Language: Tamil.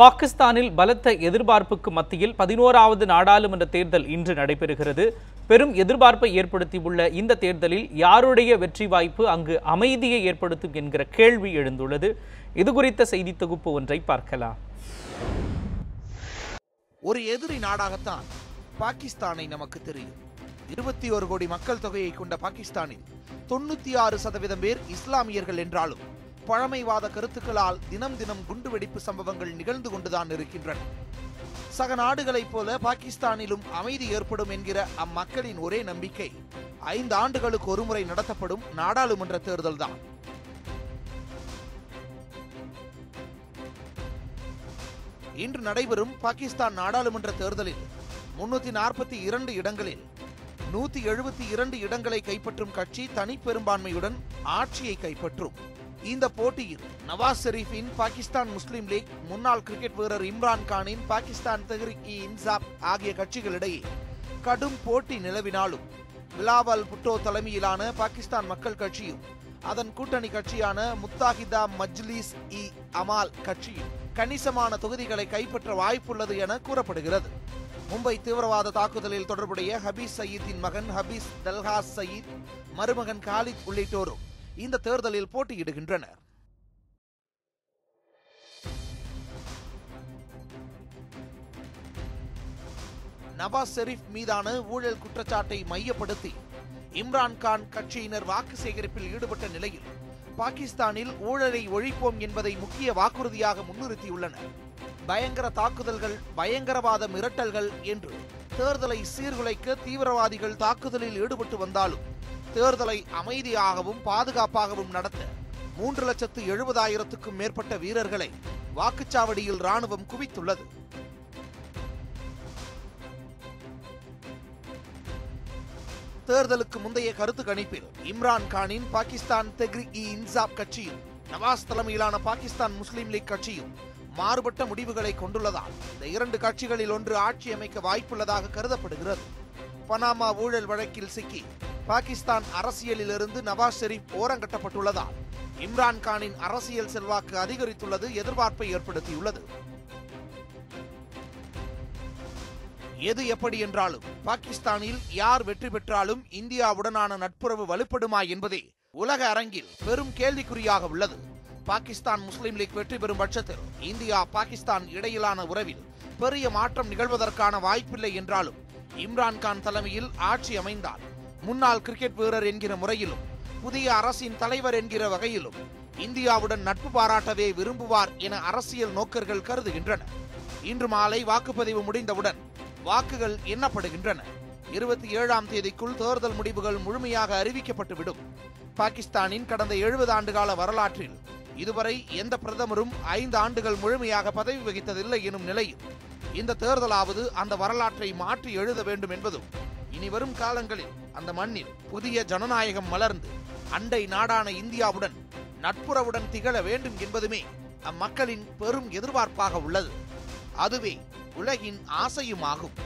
பாகிஸ்தானில் பலத்த எதிர்பார்ப்புக்கு மத்தியில் பதினோராவது நாடாளுமன்ற தேர்தல் இன்று நடைபெறுகிறது. பெரும் எதிர்பார்ப்பை ஏற்படுத்தியுள்ள இந்த தேர்தலில் யாருடைய வெற்றி வாய்ப்பு அங்கு அமைதியை ஏற்படுத்தும் என்கிற கேள்வி எழுந்துள்ளது. இது குறித்த செய்தி தொகுப்பு ஒன்றை பார்க்கலாம். ஒரு எதிரி நாடாகத்தான் பாகிஸ்தானை நமக்கு தெரியும். இருபத்தி ஒரு கோடி மக்கள் தொகையை கொண்ட பாகிஸ்தானில் தொண்ணூத்தி ஆறு சதவீதம் பேர் இஸ்லாமியர்கள் என்றாலும் பழமைவாத கருத்துக்களால் தினம் தினம் குண்டுவெடிப்பு சம்பவங்கள் நிகழ்ந்து கொண்டுதான் இருக்கின்றன. சக நாடுகளைப் போல பாகிஸ்தானிலும் அமைதி ஏற்படும் என்கிற அம்மக்களின் ஒரே நம்பிக்கை ஐந்து ஆண்டுகளுக்கு ஒருமுறை நடத்தப்படும் நாடாளுமன்ற தேர்தல்தான். இன்று நடைபெறும் பாகிஸ்தான் நாடாளுமன்ற தேர்தலில் முன்னூத்தி நாற்பத்தி இரண்டு இடங்களில் நூத்தி எழுபத்தி இரண்டு இடங்களை கைப்பற்றும் கட்சி தனிப்பெரும்பான்மையுடன் ஆட்சியை கைப்பற்றும். இந்த போட்டியில் நவாஸ் ஷெரீஃபின் பாகிஸ்தான் முஸ்லீம் லீக் முன்னாள் கிரிக்கெட் வீரர் இம்ரான் கானின் பாகிஸ்தான் தெஹ்ரிக் இ இன்சாப் ஆகிய கட்சிகளிடையே கடும் போட்டி நிலவினாலும் பிலாவல் புட்டோ தலைமையிலான பாகிஸ்தான் மக்கள் கட்சியும் அதன் கூட்டணி கட்சியான முத்தாஹிதா மஜ்லிஸ் இ அமால் கட்சியும் கணிசமான தொகுதிகளை கைப்பற்ற வாய்ப்புள்ளது என கூறப்படுகிறது. மும்பை தீவிரவாத தாக்குதலில் தொடர்புடைய ஹபீஸ் சயீத்தின் மகன் ஹபீஸ் டல்ஹாஸ் சயீத் மருமகன் காலித் உள்ளிட்டோரும் இந்த தேர்தலில் போட்டியிடுகின்றனர். நவாஸ் ஷெரீப் மீதான ஊழல் குற்றச்சாட்டை மையப்படுத்தி இம்ரான் கான் கட்சியினர் வாக்கு சேகரிப்பில் ஈடுபட்ட நிலையில் பாகிஸ்தானில் ஊழலை ஒழிப்போம் என்பதை முக்கிய வாக்குறுதியாக முன்னிறுத்தியுள்ளனர். பயங்கர தாக்குதல்கள் பயங்கரவாத மிரட்டல்கள் என்று தேர்தலை சீர்குலைக்க தீவிரவாதிகள் தாக்குதலில் ஈடுபட்டு வந்தாலும் தேர்தலை அமைதியாகவும் பாதுகாப்பாகவும் நடத்த மூன்று லட்சத்து எழுபதாயிரத்துக்கும் மேற்பட்ட வீரர்களை வாக்குச்சாவடியில் ராணுவம் குவித்துள்ளது. தேர்தலுக்கு முந்தைய கருத்து கணிப்பில் இம்ரான் கானின் பாகிஸ்தான் தெக்ரி இ இன்சாப் கட்சியும் நவாஸ் தலைமையிலான பாகிஸ்தான் முஸ்லீம் லீக் கட்சியும் மாறுபட்ட முடிவுகளை கொண்டுள்ளதால் இந்த இரண்டு கட்சிகளில் ஒன்று ஆட்சி அமைக்க வாய்ப்புள்ளதாக கருதப்படுகிறது. பனாமா ஊழல் வழக்கில் சிக்கி பாகிஸ்தான் அரசியலிலிருந்து நவாஸ் ஷெரீப் ஓரங்கட்டப்பட்டுள்ளதால் இம்ரான் கானின் அரசியல் செல்வாக்கு அதிகரித்துள்ளது எதிர்பார்ப்பை ஏற்படுத்தியுள்ளது. எது எப்படி என்றாலும் பாகிஸ்தானில் யார் வெற்றி பெற்றாலும் இந்தியாவுடனான நட்புறவு வலுப்படுமா என்பதே உலக அரங்கில் பெரும் கேள்விக்குறியாக உள்ளது. பாகிஸ்தான் முஸ்லிம் லீக் வெற்றி பெறும் பட்சத்தில் இந்தியா பாகிஸ்தான் இடையிலான உறவில் பெரிய மாற்றம் நிகழ்வதற்கான வாய்ப்பில்லை என்றாலும் இம்ரான்கான் தலைமையில் ஆட்சி அமைந்தால் முன்னாள் கிரிக்கெட் வீரர் என்கிற முறையிலும் புதிய அரசின் தலைவர் என்கிற வகையிலும் இந்தியாவுடன் நட்பு பாராட்டவே விரும்புவார் என அரசியல் நோக்கர்கள் கருதுகின்றனர். இன்று மாலை வாக்குப்பதிவு முடிந்தவுடன் வாக்குகள் எண்ணப்படுகின்றன. இருபத்தி ஏழாம் தேதிக்குள் தேர்தல் முடிவுகள் முழுமையாக அறிவிக்கப்பட்டுவிடும். பாகிஸ்தானின் கடந்த எழுபது ஆண்டுகால வரலாற்றில் இதுவரை எந்த பிரதமரும் ஐந்து ஆண்டுகள் முழுமையாக பதவி வகித்ததில்லை எனும் நிலையில் இந்த தேர்தலாவது அந்த வரலாற்றை மாற்றி எழுத வேண்டும் என்பதும் இனி வரும் காலங்களில் அந்த மண்ணில் புதிய ஜனநாயகம் மலர்ந்து அண்டை நாடான இந்தியாவுடன் நட்புறவுடன் திகழ வேண்டும் என்பதுமே அம்மக்களின் பெரும் எதிர்பார்ப்பாக உள்ளது. அதுவே உலகின் ஆசையுமாகும்.